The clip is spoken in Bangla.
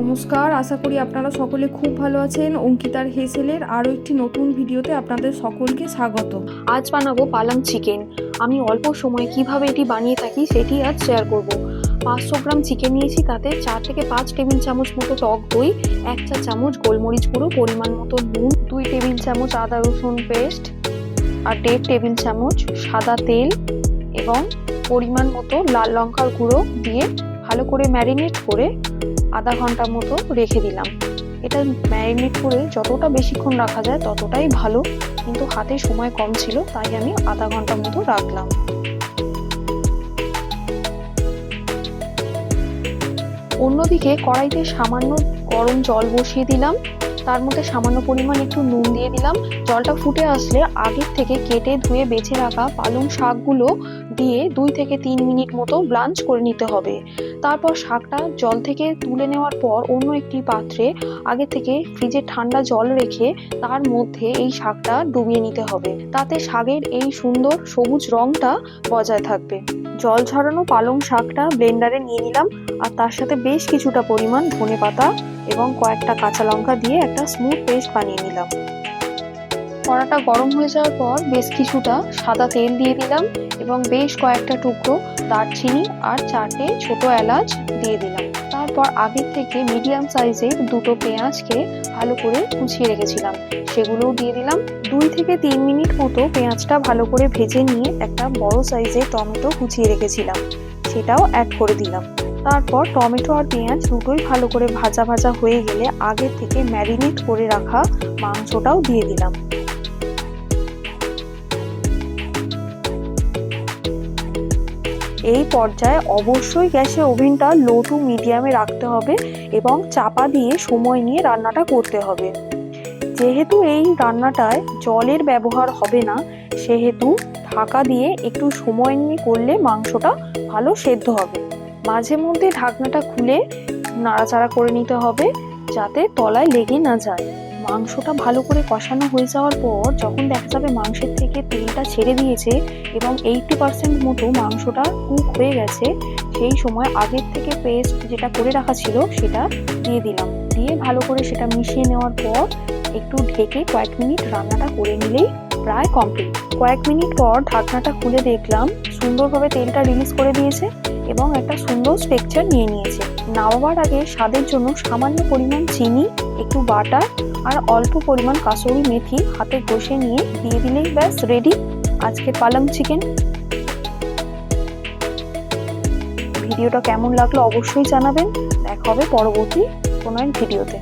নমস্কার, আশা করি আপনারা সকলে খুব ভালো আছেন। অঙ্কিতার হেসেলের আরও একটি নতুন ভিডিওতে আপনাদের সকলকে স্বাগত। আজ বানাবো পালং চিকেন। আমি অল্প সময়ে কীভাবে এটি বানিয়ে থাকি সেটি আজ শেয়ার করব। পাঁচশো গ্রাম চিকেন নিয়েছি, তাতে চার থেকে পাঁচ টেবিল চামচ মতো টক দই, এক চা চামচ গোলমরিচ গুঁড়ো, পরিমাণ মতো নুন, দুই টেবিল চামচ আদা রসুন পেস্ট আর দেড় টেবিল চামচ সাদা তেল এবং পরিমাণ মতো লাল লঙ্কার গুঁড়ো দিয়ে ভালো করে ম্যারিনেট করে আধা ঘণ্টা মতো রেখে দিলাম। এটা ম্যারিনেট করে যতটা বেশিক্ষণ রাখা যায় ততটাই ভালো, কিন্তু হাতে সময় কম ছিল, তাই আমি আধা ঘণ্টা মতো রাখলাম। অন্যদিকে কড়াইতে সামান্য গরম জল বসিয়ে দিলাম। তার মধ্যে সামান্য পরিমাণ একটু নুন দিয়ে দিলাম। জলটা ফুটে আসলে আগের থেকে কেটে ধুয়ে বেছে রাখা পালং শাকগুলো দিয়ে দুই থেকে তিন মিনিট মতো ব্লাঞ্চ করে নিতে হবে। তারপর শাকটা জল থেকে তুলে নেওয়ার পর অন্য একটি পাত্রে আগে থেকে ফ্রিজে ঠান্ডা জল রেখে তার মধ্যে এই শাকটা ডুবিয়ে নিতে হবে। তাতে শাকের এই সুন্দর সবুজ রংটা বজায় থাকবে। জল ঝরানো পালং শাকটা ব্লেন্ডারে নিয়ে নিলাম আর তার সাথে বেশ কিছুটা পরিমাণ ধনে পাতা এবং কয়েকটা কাঁচা লঙ্কা দিয়ে একটা স্মুথ পেস্ট বানিয়ে নিলাম। কড়াটা গরম হয়ে যাওয়ার পর বেশ কিছুটা সাদা তেল দিয়ে দিলাম এবং বেশ কয়েকটা টুকরো দারচিনি আর চারটে ছোট এলাচ দিয়ে দিলাম। তারপর আগের থেকে মিডিয়াম সাইজের দুটো পেঁয়াজকে ভালো করে কুচিয়ে রেখেছিলাম। সেগুলোও দিয়ে দিলাম। দুই থেকে তিন মিনিট মতো পেঁয়াজটা ভালো করে ভেজে নিয়ে একটা বড় সাইজের টমেটো কুচিয়ে রেখেছিলাম। সেটাও অ্যাড করে দিলাম। তারপর টমেটো আর পেঁয়াজ দুটোই ভালো করে ভাজা ভাজা হয়ে গেলে আগে থেকে ম্যারিনেট করে রাখা মাংসটাও দিয়ে দিলাম। এই পর্যায়ে অবশ্যই গ্যাসের ওভেনটা লো টু মিডিয়ামে রাখতে হবে এবং চাপা দিয়ে সময় নিয়ে রান্নাটা করতে হবে। যেহেতু এই রান্নাটায় জলের ব্যবহার হবে না, সেহেতু ঢাকা দিয়ে একটু সময় নিয়ে করলে মাংসটা ভালো সেদ্ধ হবে। মাঝে মধ্যে ঢাকনাটা খুলে নাড়াচাড়া করে নিতে হবে যাতে তলায় লেগে না যায়। মাংসটা ভালো করে কষানো হয়ে যাওয়ার পর যখন দেখা যাবে মাংসের থেকে তেলটা ছেড়ে দিয়েছে এবং এইটটি পার্সেন্ট মতো মাংসটা কুক হয়ে গেছে, সেই সময় আগের থেকে পেস্ট যেটা করে রাখা ছিল সেটা দিয়ে দিলাম। দিয়ে ভালো করে সেটা মিশিয়ে নেওয়ার পর একটু ঢেকে কয়েক মিনিট রান্নাটা করে নিলেই প্রায় কমপ্লিট কয়েক মিনিট পর ঢাকনাটা খুলে দেখলাম সুন্দরভাবে তেলটা রিলিজ করে দিয়েছে এবং একটা সুন্দর স্ট্রেকচার নিয়ে নিয়েছে। নামাবার আগে স্বাদের জন্য সামান্য পরিমাণ চিনি, একটু বাটার আর অল্প পরিমাণ কাসুরি মেথি হাতে ঘষে নিয়ে দিয়ে দিলেই ব্যাস রেডি আজকে পালং চিকেন ভিডিওটা কেমন লাগল অবশ্যই জানাবেন। দেখা হবে পরবর্তী কোনো এক ভিডিওতে।